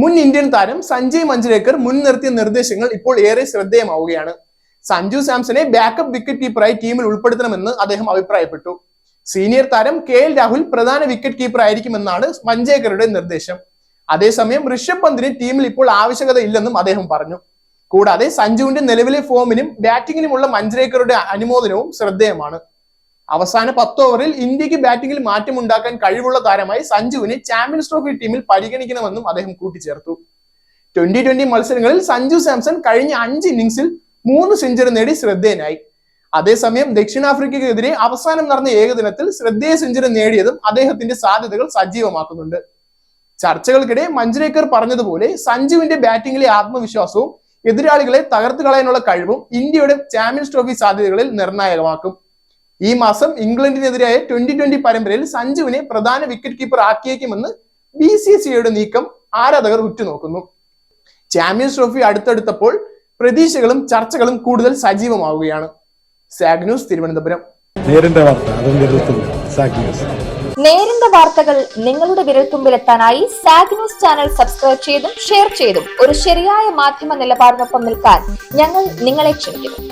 മുൻ ഇന്ത്യൻ താരം സഞ്ജയ് മഞ്ജരേക്കർ മുൻനിർത്തിയ നിർദ്ദേശങ്ങൾ ഇപ്പോൾ ഏറെ ശ്രദ്ധേയമാവുകയാണ്. സഞ്ജു സാംസനെ ബാക്കപ്പ് വിക്കറ്റ് കീപ്പറായി ടീമിൽ ഉൾപ്പെടുത്തണമെന്ന് അദ്ദേഹം അഭിപ്രായപ്പെട്ടു. സീനിയർ താരം കെ എൽ രാഹുൽ പ്രധാന വിക്കറ്റ് കീപ്പർ ആയിരിക്കുമെന്നാണ് മഞ്ജേക്കറുടെ നിർദ്ദേശം. അതേസമയം ഋഷഭ് പന്തിന് ടീമിൽ ഇപ്പോൾ ആവശ്യകത ഇല്ലെന്നും അദ്ദേഹം പറഞ്ഞു. കൂടാതെ സഞ്ജുവിന്റെ നിലവിലെ ഫോമിനും ബാറ്റിങ്ങിനുമുള്ള മഞ്ജരേക്കറുടെ അനുമോദനവും ശ്രദ്ധേയമാണ്. അവസാന പത്ത് ഓവറിൽ ഇന്ത്യയ്ക്ക് ബാറ്റിംഗിൽ മാറ്റമുണ്ടാക്കാൻ കഴിവുള്ള താരമായി സഞ്ജുവിനെ ചാമ്പ്യൻസ് ട്രോഫി ടീമിൽ പരിഗണിക്കണമെന്നും അദ്ദേഹം കൂട്ടിച്ചേർത്തു. ട്വന്റി ട്വന്റി മത്സരങ്ങളിൽ സഞ്ജു സാംസൺ കഴിഞ്ഞ അഞ്ച് ഇന്നിംഗ്സിൽ മൂന്ന് സെഞ്ചുറി നേടി ശ്രദ്ധേയനായി. അതേസമയം ദക്ഷിണാഫ്രിക്കയ്ക്കെതിരെ അവസാനം നടന്ന ഏകദിനത്തിൽ ശ്രദ്ധേയ സെഞ്ചുറി നേടിയതും അദ്ദേഹത്തിന്റെ സാധ്യതകൾ സജീവമാക്കുന്നുണ്ട്. ചർച്ചകൾക്കിടെ മഞ്ജുരേക്കർ പറഞ്ഞതുപോലെ സഞ്ജുവിന്റെ ബാറ്റിംഗിലെ ആത്മവിശ്വാസവും എതിരാളികളെ തകർത്തു കളയാനുള്ള കഴിവും ഇന്ത്യയുടെ ചാമ്പ്യൻസ് ട്രോഫി സാധ്യതകളിൽ നിർണായകമാക്കും. ഈ മാസം ഇംഗ്ലണ്ടിനെതിരായ ട്വന്റി ട്വന്റി പരമ്പരയിൽ സഞ്ജുവിനെ പ്രധാന വിക്കറ്റ് കീപ്പർ ആക്കിയേക്കുമെന്ന് ബി സി സിയുടെ നീക്കം ആരാധകർ ഉറ്റുനോക്കുന്നു. ചാമ്പ്യൻസ് ട്രോഫി അടുത്തടുത്തപ്പോൾ പ്രതീക്ഷകളും ചർച്ചകളും കൂടുതൽ സജീവമാവുകയാണ്. സാഗ്നൂസ് തിരുവനന്തപുരം. നേരിന്റെ വാർത്തകൾ നിങ്ങളുടെ വിരൽത്തുമ്പിലെത്താനായി സാഗ്നൂസ് ചാനൽ സബ്സ്ക്രൈബ് ചെയ്തും ഷെയർ ചെയ്തും. ഒരു ശരിയായ മാധ്യമ നിലപാടിനൊപ്പം നിൽക്കാൻ ഞങ്ങൾ നിങ്ങളെ ക്ഷണിക്കുന്നു.